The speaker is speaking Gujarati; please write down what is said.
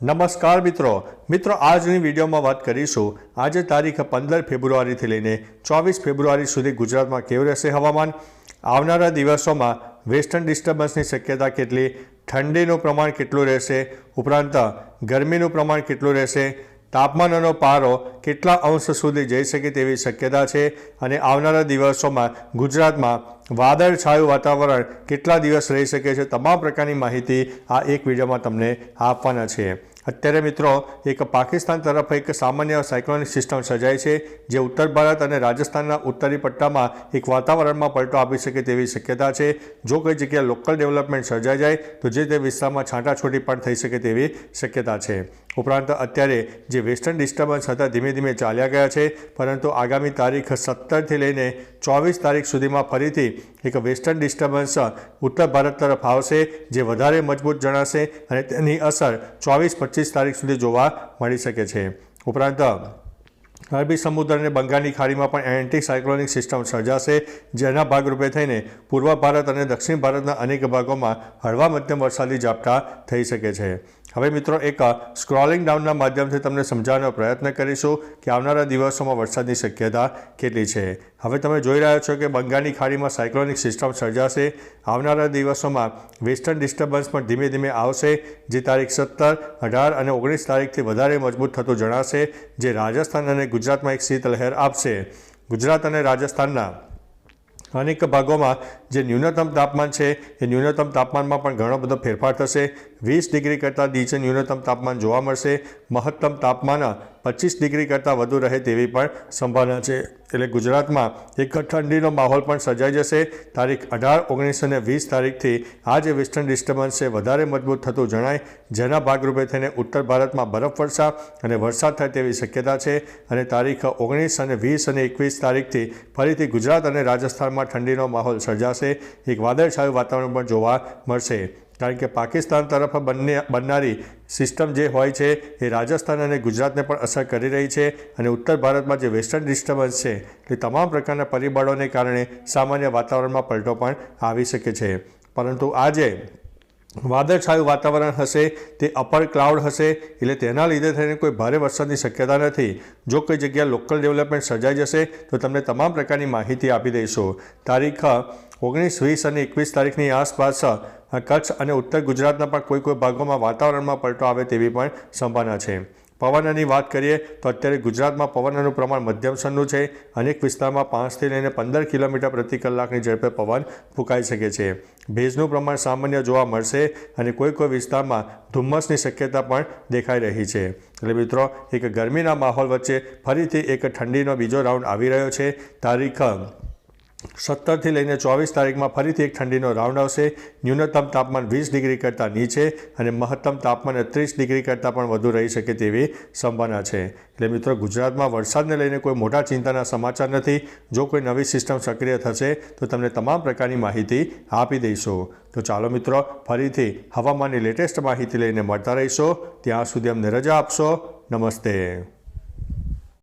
નમસ્કાર મિત્રો. મિત્રો, આજની વિડીયોમાં વાત કરીશું. આજે તારીખ પંદર ફેબ્રુઆરીથી લઈને ચોવીસ ફેબ્રુઆરી સુધી ગુજરાતમાં કેવું રહેશે હવામાન? આવનારા દિવસોમાં વેસ્ટર્ન ડિસ્ટર્બન્સની શક્યતા કેટલી? ઠંડીનું પ્રમાણ કેટલું રહેશે? ઉપરાંત, ગરમીનું પ્રમાણ કેટલું રહેશે? તાપમાનનો પારો કેટલા અંશ સુધી જઈ શકે તેવી શક્યતા છે? અને આવનારા દિવસોમાં ગુજરાતમાં વાદળછાયું વાતાવરણ કેટલા દિવસ રહી શકે છે? તમામ પ્રકારની માહિતી આ એક વિડીયોમાં તમને આપવાના છે. અત્યારે મિત્રો, એક પાકિસ્તાન તરફ એક સામાન્ય સાયક્લોનિક સિસ્ટમ સર્જાય છે, જે ઉત્તર ભારત અને રાજસ્થાનના ઉત્તરી પટ્ટામાં એક વાતાવરણમાં પલટો આપી શકે તેવી શક્યતા છે. જો કોઈ જગ્યાએ લોકલ ડેવલપમેન્ટ સર્જાઈ જાય, તો જે તે વિસ્તારમાં છાંટાછૂટી પણ થઈ શકે તેવી શક્યતા છે. ઉપરાંત અત્યારે જે વેસ્ટર્ન ડિસ્ટર્બન્સ હતા, ધીમે ધીમે ચાલ્યા ગયા છે. પરંતુ આગામી તારીખ સત્તરથી લઈને ચોવીસ તારીખ સુધીમાં ફરીથી એક વેસ્ટર્ન ડિસ્ટર્બન્સ ઉત્તર ભારત તરફ આવશે, જે વધારે મજબૂત જણાશે અને તેની અસર ચોવીસ પચીસ તારીખ સુધી જોવા મળી શકે છે. ઉપરાંત, અરબી સમુદ્ર અને બંગાળની ખાડીમાં પણ એન્ટી સાયક્લોનિક સિસ્ટમ સર્જાશે, જેના ભાગરૂપે થઈને પૂર્વ ભારત અને દક્ષિણ ભારતના અનેક ભાગોમાં હળવા મધ્યમ વરસાદી ઝાપટા થઈ શકે છે. હવે મિત્રો એક સ્ક્રોલિંગ ડાઉનના માધ્યમથી તમને સમજાવવાનો પ્રયત્ન કરીશું કે આવનારા દિવસોમાં વરસાદની શક્યતા કેટલી છે. હવે તમે જોઈ રહ્યા છો કે બંગાળની ખાડીમાં સાયક્લોનિક સિસ્ટમ સર્જાશે. આવનારા દિવસોમાં વેસ્ટર્ન ડિસ્ટર્બન્સ પણ ધીમે ધીમે આવશે, જે તારીખ સત્તર, અઢાર અને ઓગણીસ તારીખથી વધારે મજબૂત થતું જણાશે, જે રાજસ્થાન અને ગુજરાતમાં એક શીતલહેર આપશે. ગુજરાત અને રાજસ્થાનના અનેક ભાગોમાં જે ન્યૂનતમ તાપમાન છે, એ ન્યૂનતમ તાપમાનમાં પણ ઘણો બધો ફેરફાર થશે. વીસ ડિગ્રી કરતાં નીચે ન્યૂનતમ તાપમાન જોવા મળશે. મહત્તમ તાપમાન પચીસ ડિગ્રી કરતાં વધુ રહે તેવી પણ સંભાવના છે. એટલે ગુજરાતમાં એક ઠંડીનો માહોલ પણ સર્જાઈ જશે. તારીખ અઢાર, ઓગણીસ અને વીસ તારીખથી આ જે વેસ્ટર્ન ડિસ્ટર્બન્સ છે, વધારે મજબૂત થતું જણાય. જેના ભાગરૂપે થઈને ઉત્તર ભારતમાં બરફવર્ષા અને વરસાદ થાય તેવી શક્યતા છે. અને તારીખ ઓગણીસ અને વીસ અને એકવીસ તારીખથી ફરીથી ગુજરાત અને રાજસ્થાનમાં ઠંડીનો માહોલ સર્જાશે. એક વાદળછાયું વાતાવરણ પણ જોવા મળશે. કારણ કે પાકિસ્તાન તરફ બંને બનનારી સિસ્ટમ જે હોય છે, એ રાજસ્થાન અને ગુજરાતને પણ અસર કરી રહી છે અને ઉત્તર ભારતમાં જે વેસ્ટર્ન ડિસ્ટર્બન્સ છે, તે તમામ પ્રકારના પરિબળોને કારણે સામાન્ય વાતાવરણમાં પલટો પણ આવી શકે છે. પરંતુ આજે વાદળછાયું વાતાવરણ હશે, તે અપર ક્લાઉડ હશે, એટલે તેના લીધે થઈને કોઈ ભારે વરસાદની શક્યતા નથી. જો કોઈ જગ્યાએ લોકલ ડેવલપમેન્ટ સર્જાઈ જશે, તો તમને તમામ પ્રકારની માહિતી આપી દઈશું. તારીખ ઓગણીસ, વીસ અને એકવીસ તારીખની આસપાસ કચ્છ અને ઉત્તર ગુજરાતના પણ કોઈ કોઈ ભાગોમાં વાતાવરણમાં પલટો આવે તેવી પણ સંભાવના છે. પવનની વાત કરીએ તો અત્યારે ગુજરાતમાં પવનનું પ્રમાણ મધ્યમ છે. અનેક વિસ્તારમાં પાંચથી લઈને પંદર કિલોમીટર પ્રતિ કલાકની ઝડપે પવન ફૂંકાઈ શકે છે. ભેજનું પ્રમાણ સામાન્ય જોવા મળશે અને કોઈ કોઈ વિસ્તારમાં ધુમ્મસની શક્યતા પણ દેખાઈ રહી છે. એટલે મિત્રો, એક ગરમીના માહોલ વચ્ચે ફરીથી એક ઠંડીનો બીજો રાઉન્ડ આવી રહ્યો છે. તારીખ સત્તરથી લઈને ચોવીસ તારીખમાં ફરીથી એક ઠંડીનો રાઉન્ડ આવશે. ન્યૂનતમ તાપમાન વીસ ડિગ્રી કરતાં નીચે અને મહત્તમ તાપમાન ત્રીસ ડિગ્રી કરતાં પણ વધુ રહી શકે તેવી સંભાવના છે. એટલે મિત્રો, ગુજરાતમાં વરસાદને લઈને કોઈ મોટા ચિંતાના સમાચાર નથી. જો કોઈ નવી સિસ્ટમ સક્રિય થશે, તો તમને તમામ પ્રકારની માહિતી આપી દઈશું. તો ચાલો મિત્રો, ફરીથી હવામાનની લેટેસ્ટ માહિતી લઈને મળતા રહીશો. ત્યાં સુધી અમને રજા આપશો. નમસ્તે.